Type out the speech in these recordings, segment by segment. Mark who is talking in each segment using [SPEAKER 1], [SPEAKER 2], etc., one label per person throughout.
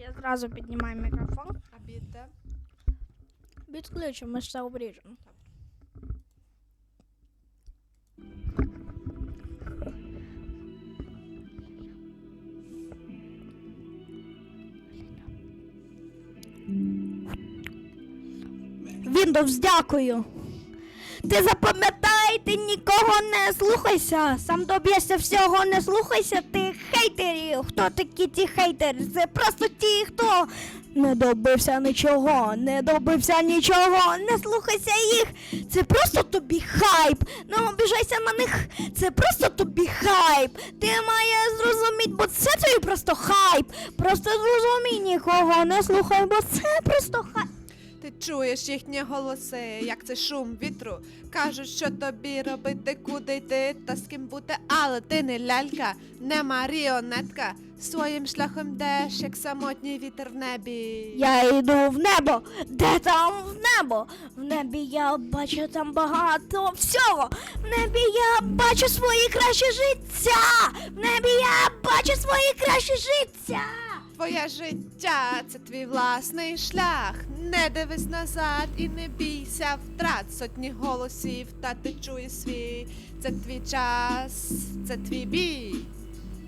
[SPEAKER 1] Я зразу піднімаю мікрофон.
[SPEAKER 2] А біт де?
[SPEAKER 1] Відключимо, ми ж це обріжемо. Windows, дякую. Ти запам'ятай, ти нікого не слухайся. Сам доб'єшся всього, не слухайся тих хейтерів. Хто такі ті хейтери? Це просто ті, хто не добився нічого, не добився нічого, не слухайся їх. Це просто тобі хайп. Не обіжайся на них. Це просто тобі хайп. Ти маєш зрозуміти, бо це тобі просто хайп. Просто зрозумій нікого, не слухай, бо це просто хайп.
[SPEAKER 2] Ти чуєш їхні голоси, як це шум вітру. Кажуть, що тобі робити, куди йти та з ким бути, але ти не лялька, не маріонетка. Своїм шляхом йдеш, як самотній вітер в небі.
[SPEAKER 1] Я йду в небо. Де там в небо? В небі я бачу там багато всього. В небі я бачу свої кращі життя. В небі я бачу свої кращі життя.
[SPEAKER 2] Твоє життя це твій власний шлях. Не дивись назад і не бійся втрат сотні голосів, та ти чуєш свій. Це твій час, це твій бій.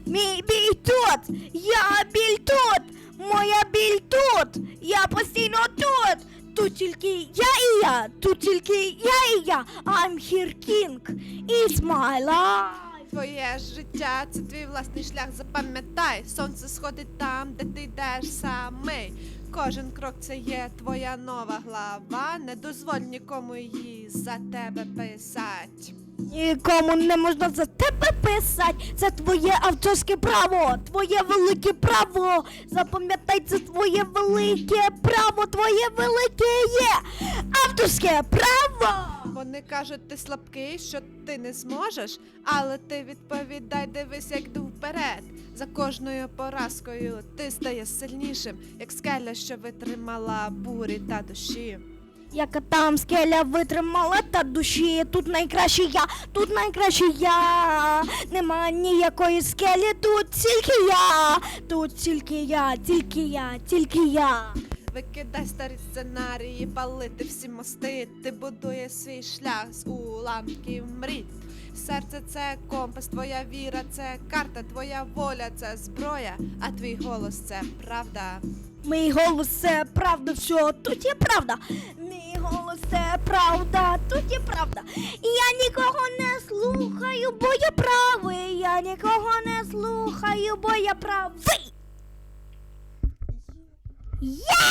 [SPEAKER 1] Мій біль тут, я біль тут, моя біль тут, я постійно тут. Тут тільки я і я, тут тільки я і я. I'm here king. It's my life.
[SPEAKER 2] Твоє життя це твій власний шлях. Запам'ятай, сонце сходить там, де ти йдеш самий. Кожен крок це є твоя нова глава. Не дозволь нікому її за тебе писать.
[SPEAKER 1] Нікому не можна за тебе писати. Це твоє авторське право, твоє велике право. Запам'ятай, це твоє велике право, твоє велике є авторське право.
[SPEAKER 2] Вони кажуть, ти слабкий, що ти не зможеш, але ти відповідай, дивись, як йду вперед. За кожною поразкою ти стаєш сильнішим, як скеля, що витримала бурі та душі.
[SPEAKER 1] Яка там скеля витримала та душі, тут найкраще я, тут найкраще я. Нема ніякої скелі, тут тільки я, тут тільки я, тільки я, тільки я.
[SPEAKER 2] Викидай старі сценарії, палити всі мости. Ти будує свій шлях з уламків мрій. Серце це компас, твоя віра, це карта, твоя воля, це зброя, а твій голос це правда.
[SPEAKER 1] Мій голос це правда, все, тут є правда. Мій голос це правда, тут є правда. Я нікого не слухаю, бо я правий. Я нікого не слухаю, бо я правий. Є!